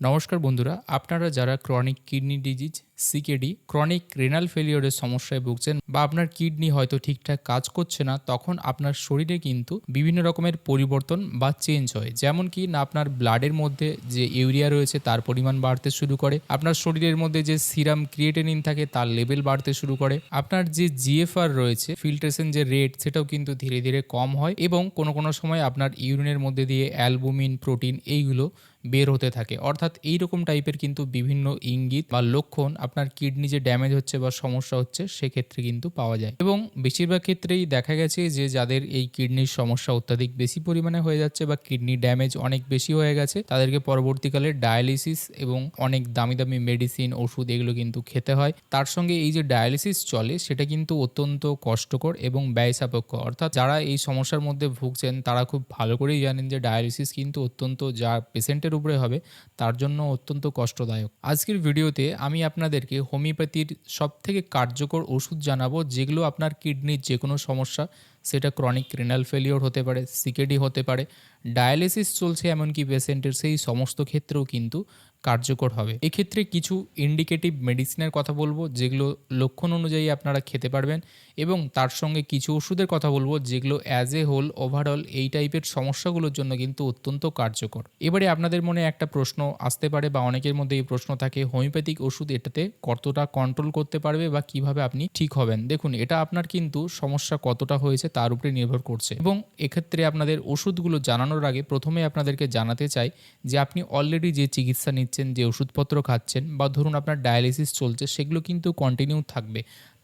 নমস্কার বন্ধুরা আপনারা যারা chronic kidney disease CKD chronic renal ফেলিওরের সমস্যায় ভুগছেন বা আপনার কিডনি হয়তো ঠিকঠাক কাজ করছে না, তখন আপনার শরীরে কিন্তু বিভিন্ন রকমের পরিবর্তন বা চেঞ্জ হয়। যেমন কি না আপনার ব্লাডের মধ্যে যে ইউরিয়া রয়েছে তার পরিমাণ বাড়তে শুরু করে, আপনার শরীরের মধ্যে যে সিরাম ক্রিয়েটেনিন থাকে তার লেভেল বাড়তে শুরু করে, আপনার যে জিএফআর রয়েছে ফিল্ট্রেশন যে রেট সেটাও কিন্তু ধীরে ধীরে কম হয় এবং কোনো কোনো সময় আপনার ইউরিনের মধ্যে দিয়ে অ্যালবুমিন প্রোটিন এইগুলো বের হতে থাকে। অর্থাৎ এই রকম টাইপের কিন্তু বিভিন্ন ইঙ্গিত বা লক্ষণ আপনার কিডনি যে ড্যামেজ হচ্ছে বা সমস্যা হচ্ছে, সেক্ষেত্রে কিন্তু পাওয়া যায়। এবং বেশিরভাগ ক্ষেত্রেই দেখা গেছে যে যাদের এই কিডনির সমস্যা অত্যাধিক বেশি পরিমাণে হয়ে যাচ্ছে বা কিডনি ড্যামেজ অনেক বেশি হয়ে গেছে, তাদেরকে পরবর্তীকালে ডায়ালিসিস এবং অনেক দামি দামি মেডিসিন ওষুধ এগুলো কিন্তু খেতে হয়। তার সঙ্গে এই যে ডায়ালিসিস চলে, সেটা কিন্তু অত্যন্ত কষ্টকর এবং ব্যয় সাপেক্ষ অর্থাৎ যারা এই সমস্যার মধ্যে ভুগছেন, তারা খুব ভালো করেই জানেন যে ডায়ালিসিস কিন্তু অত্যন্ত যা পেশেন্টের উপরে হবে, তার জন্য অত্যন্ত কষ্টদায়ক। আজকের ভিডিওতে আমি আপনাদেরকে হোমিওপ্যাথির সব থেকে কার্যকর ওষুধ জানাব, যেগুলো আপনার কিডনির যে কোনো সমস্যা, সেটা ক্রনিক রেনাল ফেলিওর হতে পারে সিকেডি হতে পারে ডায়ালিসিস চলছে এমনকি পেশেন্টের সেই সমস্ত ক্ষেত্রেও কিন্তু কার্যকর হবে। এক্ষেত্রে কিছু ইন্ডিকেটিভ মেডিসিনের কথা বলব, যেগুলো লক্ষণ অনুযায়ী আপনারা খেতে পারবেন এবং তার সঙ্গে কিছু ওষুধের কথা বলব, যেগুলো অ্যাজ এ হোল ওভারঅল এই টাইপের সমস্যাগুলোর জন্য কিন্তু অত্যন্ত কার্যকর। এবারে আপনাদের মনে একটা প্রশ্ন আসতে পারে বা অনেকের মধ্যে এই প্রশ্ন থাকে, হোমিওপ্যাথিক ওষুধ এটাতে কতটা কন্ট্রোল করতে পারবে বা কীভাবে আপনি ঠিক হবেন? দেখুন, এটা আপনার কিন্তু সমস্যা কতটা হয়েছে তার উপরে নির্ভর করছে। এবং এক্ষেত্রে আপনাদের ওষুধগুলো জানানোর আগে প্রথমে আপনাদেরকে জানাতে চাই যে আপনি অলরেডি যে চিকিৎসা নিচ্ছেন যে ওষুধপত্র খাচ্ছেন বা ধরুন আপনার ডায়ালিসিস চলছে সেগুলো কিন্তু কন্টিনিউ থাকবে।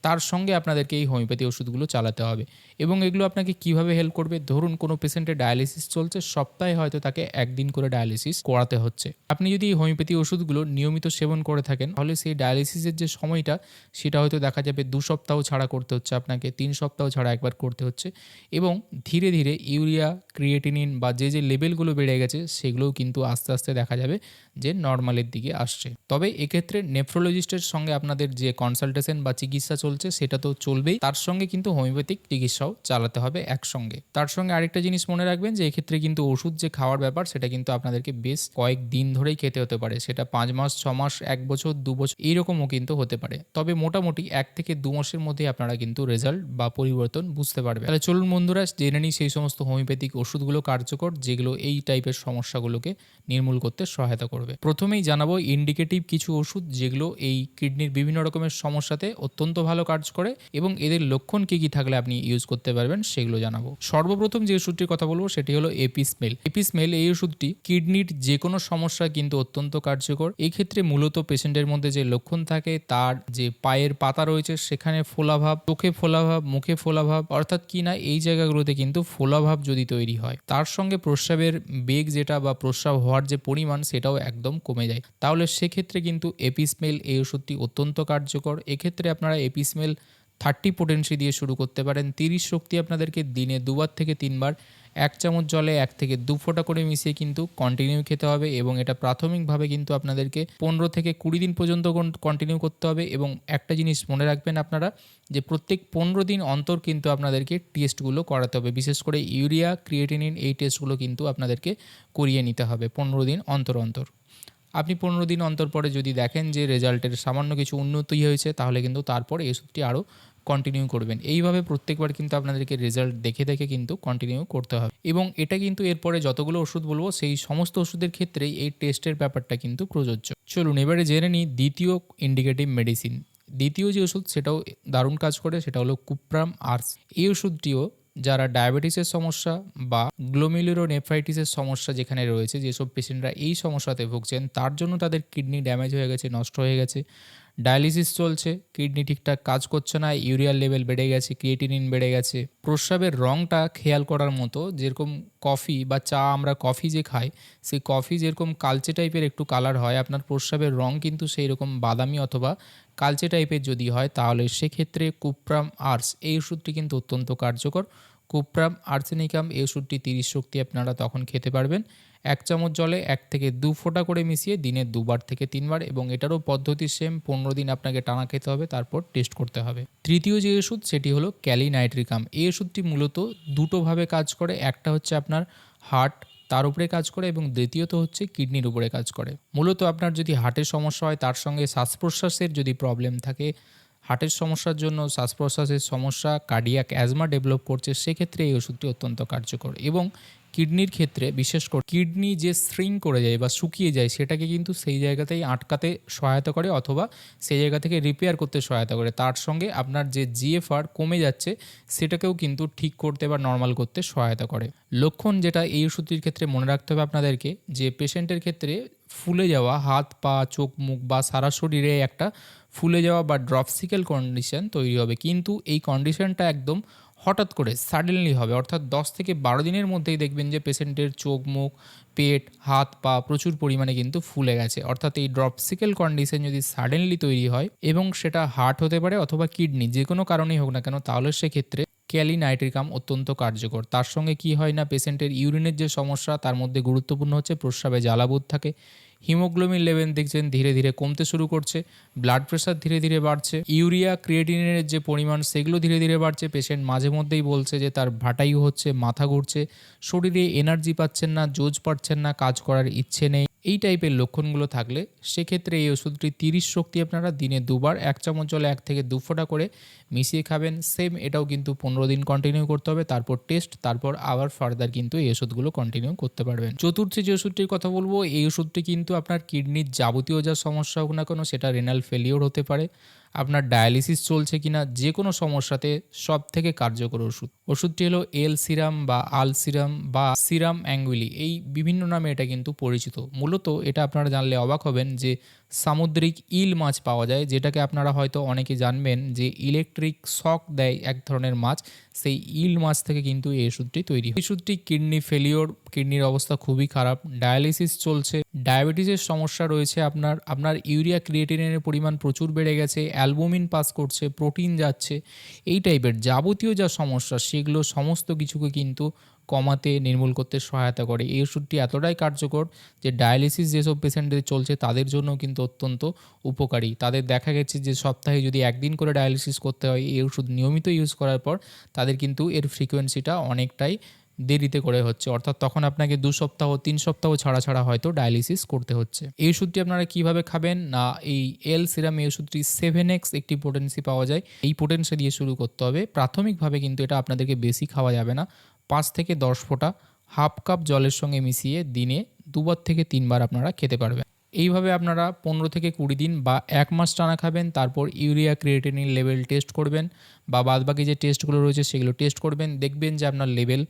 তার সঙ্গে আপনাদেরকে এই হোমিওপ্যাথি ওষুধগুলো চালাতে হবে। এবং এগুলো আপনাকে কীভাবে হেল্প করবে? ধরুন, কোনো পেশেন্টের ডায়ালিসিস চলছে, সপ্তাহে হয়তো তাকে একদিন করে ডায়ালিসিস করাতে হচ্ছে। আপনি যদি এই হোমিওপ্যাথি ওষুধগুলো নিয়মিত সেবন করে থাকেন, তাহলে সেই ডায়ালিসিসের যে সময়টা, সেটা হয়তো দেখা যাবে দু সপ্তাহ ছাড়া করতে হচ্ছে আপনাকে, তিন সপ্তাহ ছাড়া একবার করতে হচ্ছে। এবং ধীরে ধীরে ইউরিয়া ক্রিয়েটিনিন বা যে যে লেভেলগুলো বেড়ে গেছে, সেগুলোও কিন্তু আস্তে আস্তে দেখা যাবে যে নর্মালের দিকে আসছে। তবে এক্ষেত্রে নেফ্রোলজিস্টের সঙ্গে আপনাদের যে কনসালটেশন বা চিকিৎসা চলছে সেটা তো চলবেই। তার সঙ্গে কিন্তু হোমিওপ্যাথিক চিকিৎসাও চালাতে হবে একসঙ্গে। তার সঙ্গে আরেকটা জিনিস মনে রাখবেন যে, এক্ষেত্রে কিন্তু ওষুধ যে খাওয়ার ব্যাপার, সেটা কিন্তু আপনাদেরকে বেশ কয়েক দিন ধরেই খেতে হতে পারে। সেটা পাঁচ মাস, ছ মাস, এক বছর, দু বছর, এইরকমও কিন্তু হতে পারে। তবে মোটামুটি এক থেকে দু মাসের মধ্যে আপনারা কিন্তু রেজাল্ট বা পরিবর্তন বুঝতে পারবেন। তাহলে চলুন বন্ধুরা, জেনে নিই সেই সমস্ত হোমিওপ্যাথিক ওষুধগুলো কার্যকর, যেগুলো এই টাইপের সমস্যাগুলোকে নির্মূল করতে সহায়তা করবে। প্রথমেই জানাব, ইন্ডিকেটিভ কিছু ওষুধ, যেগুলো এই কিডনির বিভিন্ন রকমের সমস্যাতে অত্যন্ত ভালো কাজ করে এবং এদের লক্ষণ কী কী থাকলে আপনি ইউজ করতে পারবেন সেগুলো জানাব। সর্বপ্রথম যে ওষুধটির কথা বলব সেটি হলো এপিসমেল এপিসমেল এই ওষুধটি কিডনির যে কোনো সমস্যা কিন্তু অত্যন্ত কার্যকর। এই ক্ষেত্রে মূলত পেশেন্টের মধ্যে যে লক্ষণ থাকে তার যে পায়ের পাতা রয়েছে সেখানে ফোলাভাব, চোখে ফোলাভাব, মুখে ফোলাভাব অর্থাৎ কি না এই জায়গাগুলোতে কিন্তু ফোলাভাব যদি তৈরি হয়, তার সঙ্গে প্রস্রাবের বেগ যেটা বা প্রস্রাব হওয়ার যে পরিমাণ সেটাও একদম কমে যায়। তাহলে সেক্ষেত্রে কিন্তু এপিসমেল এই ওষুধটি অত্যন্ত কার্যকর। এক্ষেত্রে আপনারা এপিসমেল থার্টি পোটেন্সি দিয়ে শুরু করতে পারেন। তিরিশ শক্তি আপনাদেরকে দিনে দুবার থেকে তিনবার, এক চামচ জলে এক থেকে দু ফোঁটা করে মিশিয়ে কিন্তু কন্টিনিউ খেতে হবে এবং এটা প্রাথমিকভাবে কিন্তু আপনাদেরকে পনেরো থেকে কুড়ি দিন পর্যন্ত কন্টিনিউ করতে হবে এবং একটা জিনিস মনে রাখবেন আপনারা, যে প্রত্যেক পনেরো দিন অন্তর কিন্তু আপনাদেরকে টেস্টগুলো করাতে হবে। বিশেষ করে ইউরিয়া ক্রিয়েটিনিন এই টেস্টগুলো কিন্তু আপনাদেরকে করিয়ে নিতে হবে পনেরো দিন অন্তর অন্তর। আপনি পনেরো দিন অন্তর পরে যদি দেখেন যে রেজাল্টের সামান্য কিছু উন্নতি হয়েছে, তাহলে কিন্তু তারপরে এই ওষুধটি আরও কন্টিনিউ করবেন। এইভাবে প্রত্যেকবার কিন্তু আপনাদেরকে রেজাল্ট দেখে দেখে কিন্তু কন্টিনিউ করতে হবে। এবং এটা কিন্তু এরপরে যতগুলো ওষুধ বলব, সেই সমস্ত ওষুধের ক্ষেত্রেই এই টেস্টের ব্যাপারটা কিন্তু প্রযোজ্য। চলুন, এবারে জেনে নিই দ্বিতীয় ইন্ডিকেটিভ মেডিসিন দ্বিতীয় যে ওষুধ, সেটাও দারুণ কাজ করে, সেটা হলো কুপ্রাম আর্স এই ওষুধটিও যারা ডায়াবেটিসের সমস্যা বা গ্লোমিলুরো নেফ্রাইটিসের সমস্যা যেখানে রয়েছে, যেসব পেশেন্টরা এই সমস্যাতে ভুগছেন, তার জন্য তাদের কিডনি ড্যামেজ হয়ে গেছে, নষ্ট হয়ে গেছে। ডায়ালিসিস চলছে কিডনি ঠিকঠাক কাজ করছে না ইউরিয়ার লেভেল বেড়ে গেছে ক্রিয়েটিনিন বেড়ে গেছে। প্রস্রাবের রঙটা খেয়াল করার মতো যেরকম কফি বা চা আমরা কফি যে খাই, সেই কফি যেরকম কালচে টাইপের একটু কালার হয়, আপনার প্রস্রাবের রং কিন্তু সেই রকম বাদামি অথবা কালচে টাইপের যদি হয়, তাহলে সেক্ষেত্রে কুপ্রাম আর্স এই ওষুধটি কিন্তু অত্যন্ত কার্যকর। কুপ্রাম, আর্সেনিকাম এই ওষুধটি তিরিশ শক্তি আপনারা তখন খেতে পারবেন। এক চামচ জলে এক থেকে দু ফোঁটা করে মিশিয়ে দিনে দুবার থেকে তিনবার এবং এটারও পদ্ধতি সেম পনেরো দিন আপনাকে টানা খেতে হবে, তারপর টেস্ট করতে হবে। তৃতীয় যে ওষুধ, সেটি হলো ক্যালিনাইট্রিকাম। এই ওষুধটি মূলত দুটোভাবে কাজ করে, একটা হচ্ছে আপনার হার্ট তার উপরে কাজ করে এবং দ্বিতীয়ত হচ্ছে কিডনির উপরে কাজ করে। মূলত আপনার যদি হার্টের সমস্যা হয়, তার সঙ্গে শ্বাস প্রশ্বাসের যদি প্রবলেম থাকে হার্টের সমস্যার জন্য শ্বাস প্রশ্বাসের সমস্যা কার্ডিয়াক অ্যাজমা ডেভেলপ করছে, সেক্ষেত্রে এই ওষুধটি অত্যন্ত কার্যকর এবং কিডনির ক্ষেত্রে বিশেষ করে কিডনি যে স্ট্রিং করে যায় বা শুকিয়ে যায়, সেটাকে কিন্তু সেই জায়গাতেই আটকাতে সহায়তা করে অথবা সেই জায়গা থেকে রিপেয়ার করতে সহায়তা করে। তার সঙ্গে আপনার যে জিএফআর কমে যাচ্ছে, সেটাকেও কিন্তু ঠিক করতে বা নর্মাল করতে সহায়তা করে। লক্ষণ যেটা এই ওষুধটির ক্ষেত্রে মনে রাখতে হবে আপনাদেরকে, যে পেশেন্টের ক্ষেত্রে ফুলে যাওয়া, হাত, পা, চোখ, মুখ বা সারা শরীরে একটা ফুলে যাওয়া বা ড্রপসিক্যাল কন্ডিশন তৈরি হবে। কিন্তু এই কন্ডিশনটা একদম হঠাৎ করে সাডেনলি হবে। অর্থাৎ দশ থেকে বারো দিনের মধ্যেই দেখবেন যে পেশেন্টের চোখ, মুখ, পেট, হাত, পা প্রচুর পরিমাণে কিন্তু ফুলে গেছে। অর্থাৎ এই ড্রপসিক্যাল কন্ডিশন যদি সাডেনলি তৈরি হয় এবং সেটা হার্ট হতে পারে অথবা কিডনি যে কোনো কারণেই হোক না কেন, তাহলে সেক্ষেত্রে ক্যালিনাইট্রিকাম অত্যন্ত কার্যকর। তার সঙ্গে কি হয় না পেশেন্টের ইউরিনের যে সমস্যা, তার মধ্যে গুরুত্বপূর্ণ হচ্ছে প্রস্রাবে জ্বালাবোধ থাকে। হিমোগ্লোবিন লেভেল দেখছেন ধীরে ধীরে কমতে শুরু করছে ব্লাড প্রেশার ধীরে ধীরে বাড়ছে ইউরিয়া ক্রিয়েটিনের যে পরিমাণ, সেগুলো ধীরে ধীরে বাড়ছে। পেশেন্ট মাঝে মধ্যেই বলছে যে তার ভাটাই হচ্ছে, মাথা ঘুরছে, শরীরে এনার্জি পাচ্ছেন না, জোজ পাচ্ছেন না, কাজ করার ইচ্ছে নেই। এই টাইপের লক্ষণগুলো থাকলে সেক্ষেত্রে এই ওষুধটি তিরিশ শক্তি আপনারা দিনে দুবার, এক চামচ জলে এক থেকে দু ফোঁটা করে মিশিয়ে খাবেন। সেম এটাও কিন্তু পনেরো দিন কন্টিনিউ করতে হবে, তারপর টেস্ট তারপর আবার ফার্দার কিন্তু এই ওষুধগুলো কন্টিনিউ করতে পারবেন। চতুর্থ যে ওষুধটির কথা বলব, এই ওষুধটি কিন্তু আপনার কিডনির যাবতীয় যা সমস্যা হোক না কোনো, সেটা রেনাল ফেলিওর হতে পারে। আপনার ডায়ালিসিস চলছে কিনা যে কোনো সমস্যাতে সব থেকে কার্যকর ওষুধ। ওষুধটি হলো এল সিরাম বা আল সিরাম বা সিরাম অ্যাঙ্গুইলি। এই বিভিন্ন নামে এটা কিন্তু পরিচিত। মূলত এটা আপনারা জানলে অবাক হবেন যে সামুদ্রিক ইল মাছ পাওয়া যায়, যেটাকে আপনারা হয়তো অনেকে জানবেন যে ইলেকট্রিক শক দেয় এক ধরনের মাছ। সেই ইল মাছ থেকে কিন্তু এই ওষুধটি তৈরি হয়। ওষুধটি কিডনি ফেলিওর কিডনির অবস্থা খুবই খারাপ ডায়ালিসিস চলছে ডায়াবেটিসের সমস্যা রয়েছে আপনার আপনার ইউরিয়া ক্রিয়েটিনের পরিমাণ প্রচুর বেড়ে গেছে অ্যালবুমিন পাস করছে প্রোটিন যাচ্ছে, এই টাইপের যাবতীয় যা সমস্যা, সেগুলো সমস্ত কিছুকে কিন্তু কমাতে, নির্মূল করতে সহায়তা করে। এই ওষুধটি এতটাই কার্যকর যে ডায়ালিসিস যেসব পেশেন্টদের চলছে তাদের জন্য কিন্তু অত্যন্ত উপকারী। তাদের দেখা গেছে যে সপ্তাহে যদি একদিন করে ডায়ালিসিস করতে হয়, এই ওষুধ নিয়মিত ইউজ করার পর তাদের কিন্তু এর ফ্রিকোয়েন্সিটা অনেকটাই দেরিতে করে হচ্ছে। অর্থাৎ তখন আপনাকে দু সপ্তাহ, তিন সপ্তাহ ছাড়া ছাড়া হয়তো ডায়ালিসিস করতে হচ্ছে। এই ওষুধটি আপনারা কীভাবে খাবেন? না, এই এল সিরাম এই ওষুধটি সেভেন এক্স একটি পোটেন্সি পাওয়া যায়। এই পোটেন্সি দিয়ে শুরু করতে হবে। প্রাথমিকভাবে কিন্তু এটা আপনাদেরকে বেশি খাওয়া যাবে না। পাঁচ থেকে দশ ফোঁটা হাফ কাপ জলের সঙ্গে মিশিয়ে দিনে দুবার থেকে তিনবার আপনারা খেতে পারবেন। এইভাবে আপনারা পনেরো থেকে কুড়ি দিন বা এক মাস টানা খাবেন, তারপর ইউরিয়া ক্রিয়েটিনিন লেভেল টেস্ট করবেন বা বাদবাকি যে টেস্টগুলো রয়েছে সেগুলো টেস্ট করবেন। দেখবেন যে আপনার লেভেল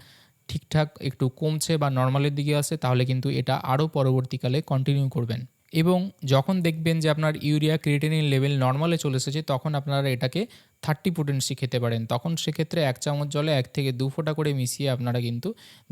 ঠিকঠাক একটু কমছে বা নর্মালের দিকে আসে তাহলে কিন্তু এটা আরও পরবর্তীকালে কন্টিনিউ করবেন। এবং যখন দেখবেন যে আপনার ইউরিয়া ক্রিয়েটিনিন লেভেল নর্মালে চলে এসেছে, তখন আপনারা এটাকে থার্টি পোটেন্সি খেতে পারেন। তখন সেক্ষেত্রে এক চামচ জলে এক থেকে দু ফোঁটা করে মিশিয়ে আপনারা কিন্তু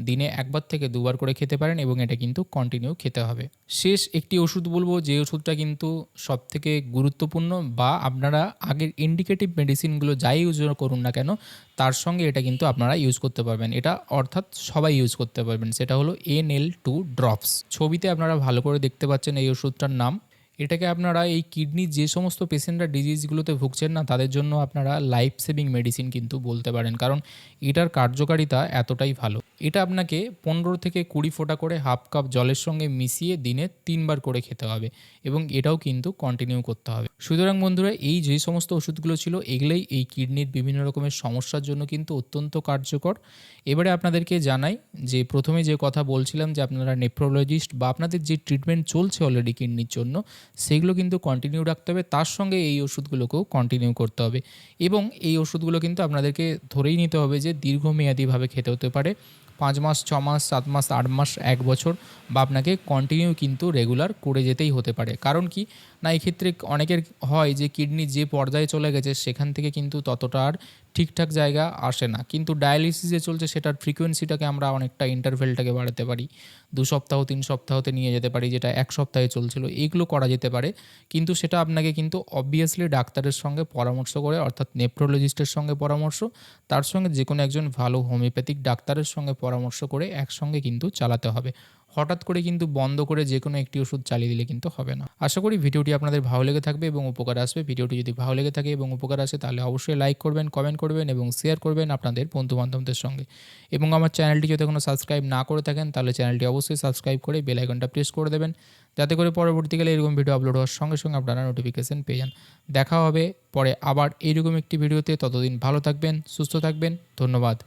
দিনে একবার থেকে দুবার করে খেতে পারেন এবং এটা কিন্তু কন্টিনিউ খেতে হবে। শেষ একটি ওষুধ বলব, যে ওষুধটা কিন্তু সব থেকে গুরুত্বপূর্ণ বা আপনারা আগের ইন্ডিকেটিভ মেডিসিনগুলো যাই ইউজ করুন না কেন, তার সঙ্গে এটা কিন্তু আপনারা ইউজ করতে পারবেন। এটা অর্থাৎ সবাই ইউজ করতে পারবেন। সেটা হলো এন এল টু ড্রপস ছবিতে আপনারা ভালো করে দেখতে পাচ্ছেন এই ওষুধটার নাম। এটাকে আপনারা এই কিডনির যে সমস্ত পেশেন্টরা ডিজিজগুলোতে ভুগছেন না, তাদের জন্য আপনারা লাইফ সেভিং মেডিসিন কিন্তু বলতে পারেন। কারণ এটার কার্যকারিতা এতটাই ভালো। এটা আপনাকে পনেরো থেকে কুড়ি ফোঁটা করে হাফ কাপ জলের সঙ্গে মিশিয়ে দিনে তিনবার করে খেতে হবে এবং এটাও কিন্তু কন্টিনিউ করতে হবে। সুতরাং বন্ধুরা, এই যে সমস্ত ওষুধগুলো ছিল, এগুলোই এই কিডনির বিভিন্ন রকমের সমস্যার জন্য কিন্তু অত্যন্ত কার্যকর। এবারে আপনাদেরকে জানাই যে প্রথমে যে কথা বলছিলাম যে আপনারা নেফ্রোলজিস্ট বা আপনাদের যে ট্রিটমেন্ট চলছে অলরেডি কিডনির জন্য সেগুলো কিন্তু কন্টিনিউ রাখতে হবে। তার সঙ্গে এই ওষুধগুলোকেও কন্টিনিউ করতে হবে। এবং এই ওষুধগুলো কিন্তু আপনাদেরকে ধরেই নিতে হবে যে দীর্ঘমেয়াদীভাবে খেতে হতে পারে। পাঁচ মাস, ছ মাস, সাত মাস, আট মাস, এক বছর বা আপনাকে কন্টিনিউ কিন্তু রেগুলার করে যেতেই হতে পারে। কারণ কি? না, এক্ষেত্রে অনেকের হয় যে কিডনি যে পর্যায়ে চলে গেছে, সেখান থেকে কিন্তু ততটা আর ঠিকঠাক জায়গা আসে না। কিন্তু ডায়ালিসিস চলছে সেটার ফ্রিকোয়েন্সিটাকে আমরা অনেকটা ইন্টারভেলটাকে বাড়াতে পারি। দু সপ্তাহ, তিন সপ্তাহতে নিয়ে যেতে পারি, যেটা এক সপ্তাহে চলছিল। এইগুলো করা যেতে পারে। কিন্তু সেটা আপনাকে কিন্তু অবভিয়াসলি ডাক্তারের সঙ্গে পরামর্শ করে, অর্থাৎ নেফ্রোলজিস্টের সঙ্গে পরামর্শ, তার সঙ্গে যে কোনো একজন ভালো হোমিওপ্যাথিক ডাক্তারের সঙ্গে পরামর্শ করে একসঙ্গে কিন্তু চালাতে হবে। হঠাৎ করে কিন্তু বন্ধ করে যে কোনো একটি ওষুধ চালিয়ে দিলে কিন্তু হবে না। আশা করি ভিডিওটি আপনাদের ভালো লেগে থাকবে এবং উপকার আসবে। ভিডিওটি যদি ভালো লেগে থাকে এবং উপকার আসে, তাহলে অবশ্যই লাইক করবেন, কমেন্ট করবেন এবং শেয়ার করবেন আপনাদের বন্ধুবান্ধবদের সঙ্গে। এবং আমার চ্যানেলটি যদি এখনও সাবস্ক্রাইব না করে থাকেন, তাহলে চ্যানেলটি অবশ্যই সাবস্ক্রাইব করে বেল আইকনটা প্রেস করে দেবেন। যাতে করে পরবর্তীকালে এরকম ভিডিও আপলোড হওয়ার সঙ্গে সঙ্গে আপনারা নোটিফিকেশন পেয়ে যান। দেখা হবে পরে আবার এইরকম একটি ভিডিওতে। ততদিন ভালো থাকবেন, সুস্থ থাকবেন। ধন্যবাদ।